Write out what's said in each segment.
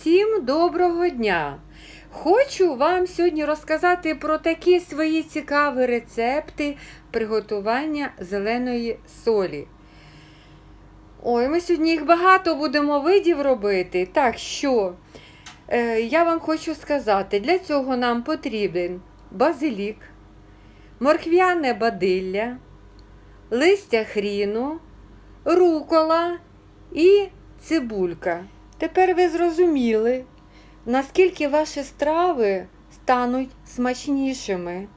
Всім доброго дня! Хочу вам сьогодні розказати про такі свої цікаві рецепти приготування зеленої солі. Ой, ми сьогодні їх багато будемо видів робити. Так що, е, я вам хочу сказати, для цього нам потрібен базилік, морквяне бадилля, листя хріну, рукола і цибулька. Тепер ви зрозуміли, наскільки ваші страви стануть смачнішими.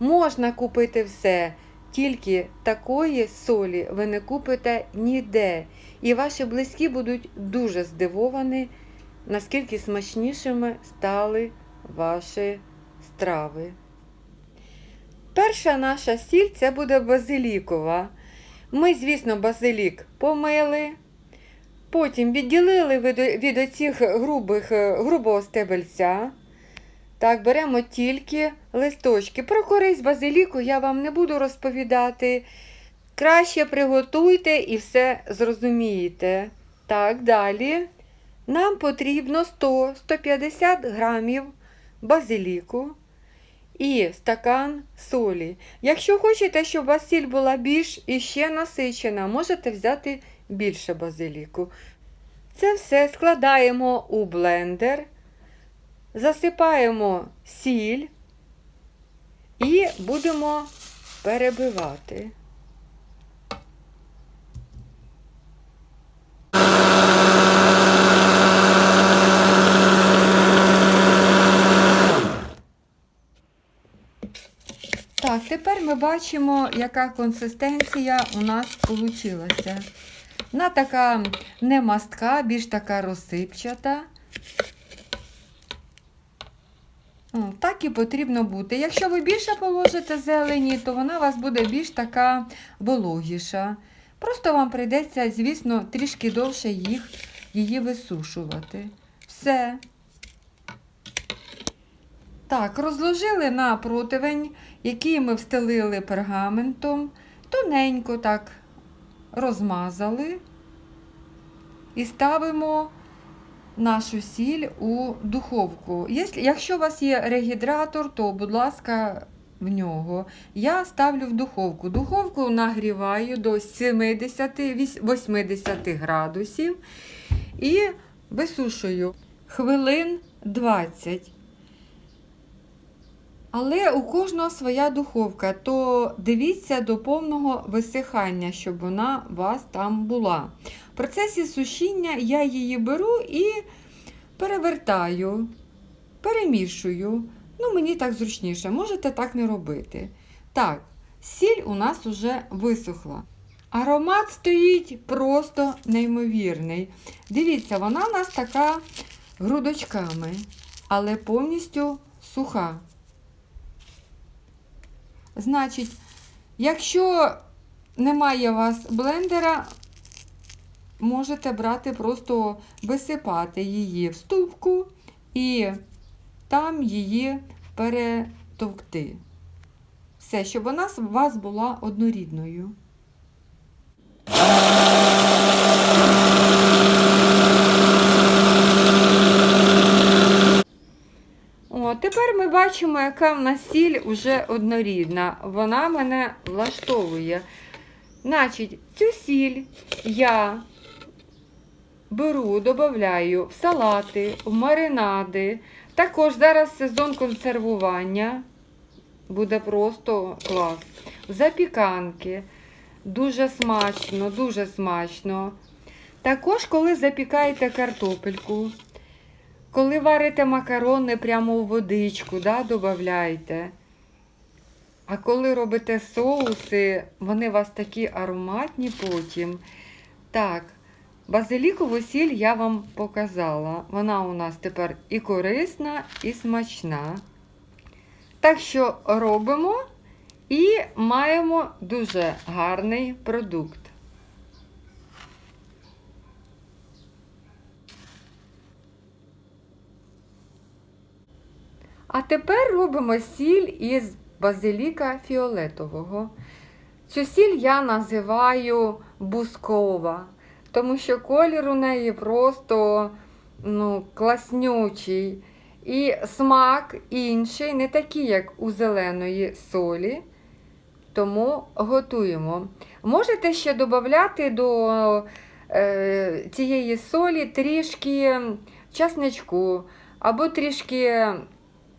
Можна купити все, тільки такої солі ви не купите ніде. І ваші близькі будуть дуже здивовані, наскільки смачнішими стали ваші страви. Перша наша сіль це буде базилікова. Ми, звісно, базилік помили. Потім відділили від, від оцих грубих, е, грубого стебельця. Так, беремо тільки листочки. Про користь базиліку я вам не буду розповідати. Краще приготуйте і все зрозумієте. Так, далі. Нам потрібно 100-150 грамів базиліку і стакан солі. Якщо хочете, щоб у вас сіль була більш іще насичена, можете взяти більше базиліку. Це все складаємо у блендер, засипаємо сіль і будемо перебивати. Так, тепер ми бачимо, яка консистенція у нас вийшла. Вона така не мастка, більш така розсипчата. Так і потрібно бути. Якщо ви більше положите зелені, то вона у вас буде більш така вологіша. Просто вам прийдеться, звісно, трішки довше їх, її висушувати. Все. Так, розложили на противень, який ми встелили пергаментом, тоненько так розмазали і ставимо нашу сіль у духовку. Якщо у вас є регідратор, то, будь ласка, в нього. Я ставлю в духовку. Духовку нагріваю до 70-80 градусів і висушую хвилин 20. Але у кожного своя духовка, то дивіться до повного висихання, щоб вона у вас там була. В процесі сушіння я її беру і перевертаю, перемішую. Ну, мені так зручніше, можете так не робити. Так, сіль у нас уже висохла. Аромат стоїть просто неймовірний. Дивіться, вона у нас така грудочками, але повністю суха. Значить, якщо немає у вас блендера, можете брати, просто висипати її в ступку і там її перетовкти. Все, щоб вона у вас була однорідною. О, тепер ми бачимо, яка в нас сіль уже однорідна. Вона мене влаштовує. Значить, цю сіль я беру, додаю в салати, в маринади. Також зараз сезон консервування. Буде просто клас. В запіканки. Дуже смачно, дуже смачно. Також, коли запікаєте картопельку, коли варите макарони прямо у водичку, да, додаєте. А коли робите соуси, вони у вас такі ароматні потім. Так, базилікову сіль я вам показала. Вона у нас тепер і корисна, і смачна. Так що робимо і маємо дуже гарний продукт. А тепер робимо сіль із базиліка фіолетового. Цю сіль я називаю бускова, тому що колір у неї просто ну, класнючий. І смак інший, не такий, як у зеленої солі. Тому готуємо. Можете ще додати до е, цієї солі трішки часничку або трішки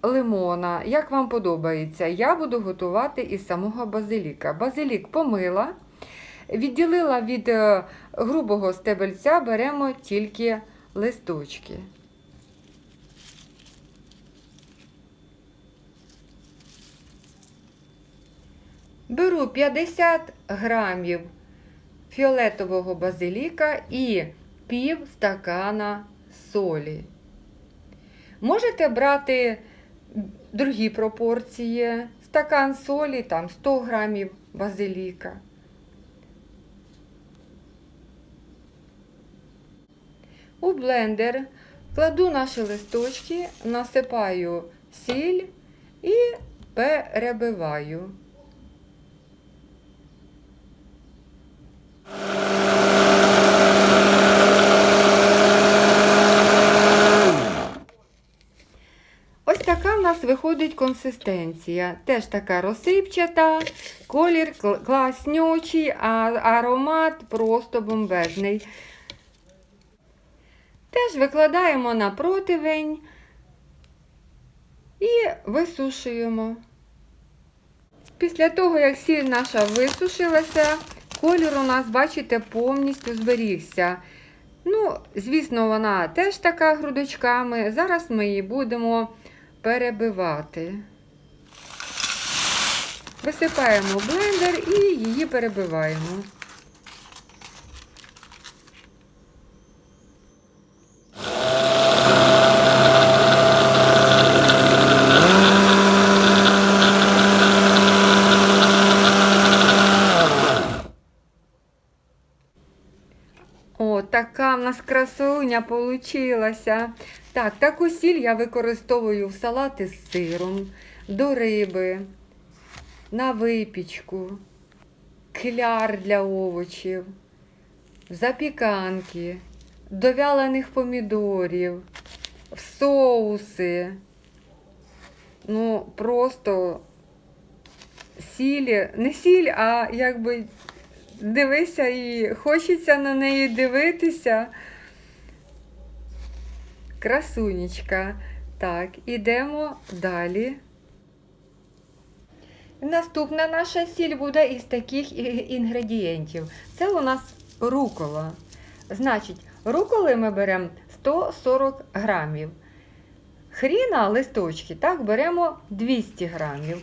лимона, як вам подобається. Я буду готувати із самого базиліка. Базилік помила, відділила від е, грубого стебельця, беремо тільки листочки. Беру 50 грамів фіолетового базиліка і пів стакана солі. Можете брати другі пропорції, стакан солі, там 100 грамів базиліка. У блендер кладу наші листочки, насипаю сіль і перебиваю. Ось така в нас виходить консистенція. Теж така розсипчата, колір класнючий, а аромат просто бомбезний. Теж викладаємо на противень і висушуємо. Після того, як сіль наша висушилася, колір у нас, бачите, повністю зберігся. Ну, звісно, вона теж така грудочками. Зараз ми її будемо перебивати. Висипаємо блендер і її перебиваємо. О, така в нас красуня получилася. Так, таку сіль я використовую в салати з сиром, до риби, на випічку, кляр для овочів, запіканки, до вялених помідорів, в соуси. Ну, просто сіль, не сіль, а якби дивися і хочеться на неї дивитися. Красунечка. Так, ідемо далі. Наступна наша сіль буде із таких інгредієнтів. Це у нас рукола. Значить, руколи ми беремо 140 грамів. Хріна листочки, так, беремо 200 грамів.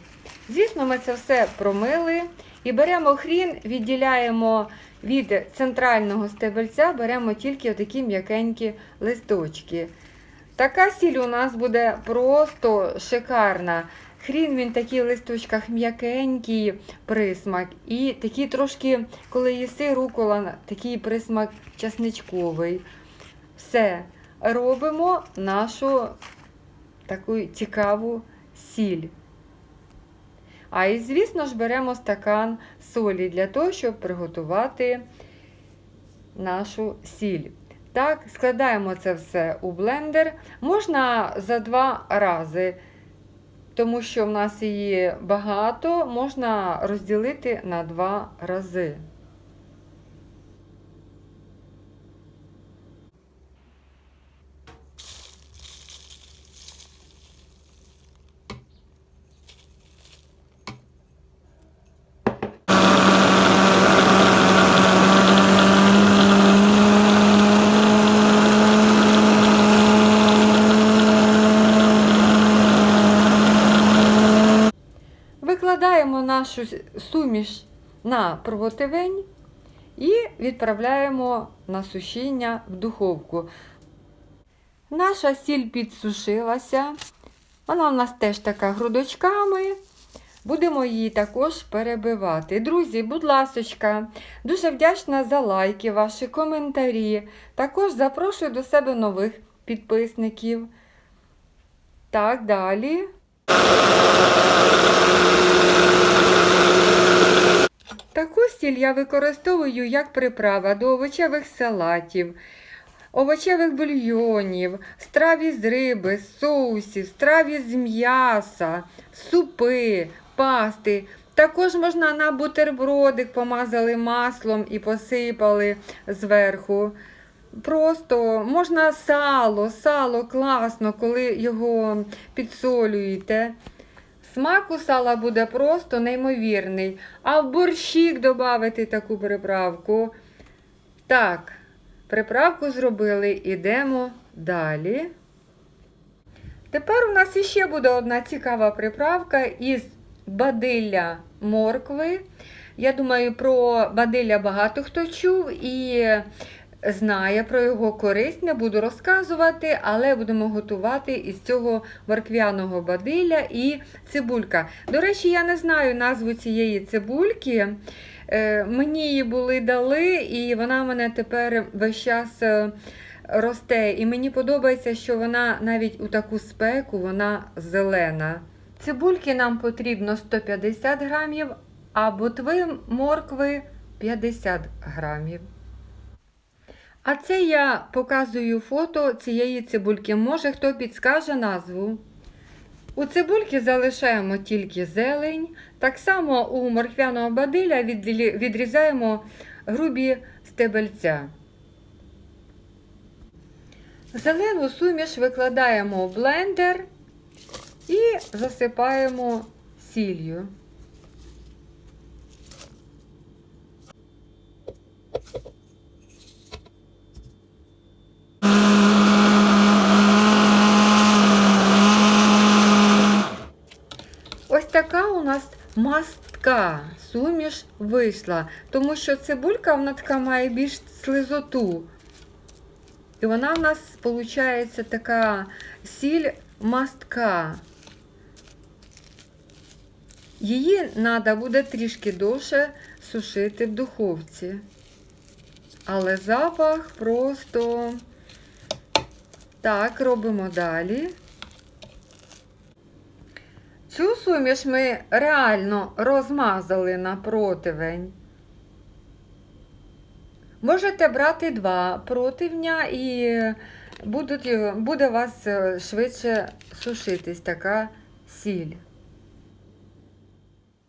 Звісно, ми це все промили і беремо хрін, відділяємо від центрального стебельця, беремо тільки такі м'якенькі листочки. Така сіль у нас буде просто шикарна. Хрін він в листочках м'якенький присмак. І такий трошки, коли їси рукола, такий присмак часничковий. Все, робимо нашу таку цікаву сіль. А і, звісно ж, беремо стакан солі для того, щоб приготувати нашу сіль. Так, складаємо це все у блендер. Можна за два рази, тому що в нас її багато, можна розділити на два рази. Викладаємо нашу суміш на противень і відправляємо на сушіння в духовку. Наша сіль підсушилася. Вона в нас теж така грудочками. Будемо її також перебивати. Друзі, будь ласочка, дуже вдячна за лайки, ваші коментарі. Також запрошую до себе нових підписників. Так, далі. Таку сіль я використовую як приправа до овочевих салатів, овочевих бульйонів, страв із риби, соусів, страв із м'яса, супи, пасти. Також можна на бутербродик помазали маслом і посипали зверху. Просто можна сало, сало класно, коли його підсолюєте. Смак у сала буде просто неймовірний. А в борщик додати таку приправку. Так, приправку зробили, ідемо далі. Тепер у нас іще буде одна цікава приправка із бадилля моркви. Я думаю, про бадилля багато хто чув і знає про його користь. Не буду розказувати, але будемо готувати із цього морквяного бадилля і цибулька. До речі, я не знаю назву цієї цибульки. Е, Мені її були дали, і вона мене тепер весь час е, росте. І мені подобається, що вона навіть у таку спеку вона зелена. Цибульки нам потрібно 150 грамів, а ботви моркви 50 грамів. А це я показую фото цієї цибульки. Може, хто підскаже назву. У цибульки залишаємо тільки зелень. Так само у морквяного бадиля відрізаємо грубі стебельця. Зелену суміш викладаємо в блендер і засипаємо сіллю. Ось така у нас мастка суміш вийшла, тому що цибулька вона така має більш слизоту. І вона в нас виходить така сіль мастка. Її треба буде трішки довше сушити в духовці. Але запах просто так, робимо далі. Цю суміш ми реально розмазали на противень. Можете брати два противня і будуть, буде у вас е, швидше сушитись така сіль.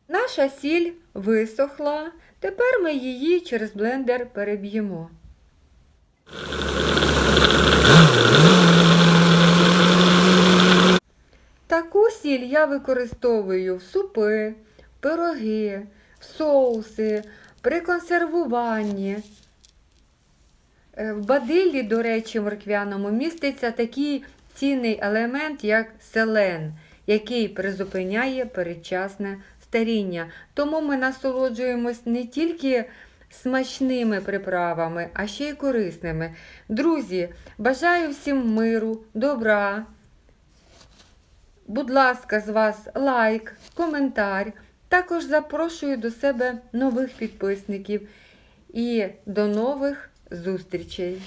Наша сіль висохла. Тепер ми її через блендер переб'ємо. Таку сіль я використовую в супи, пироги, в соуси, при консервуванні. Е, В бадиллі, до речі, морквяному міститься такий цінний елемент, як селен, який призупиняє передчасне старіння. Тому ми насолоджуємось не тільки смачними приправами, а ще й корисними. Друзі, бажаю всім миру, добра. Будь ласка, з вас лайк, коментар. Також запрошую до себе нових підписників. І до нових зустрічей!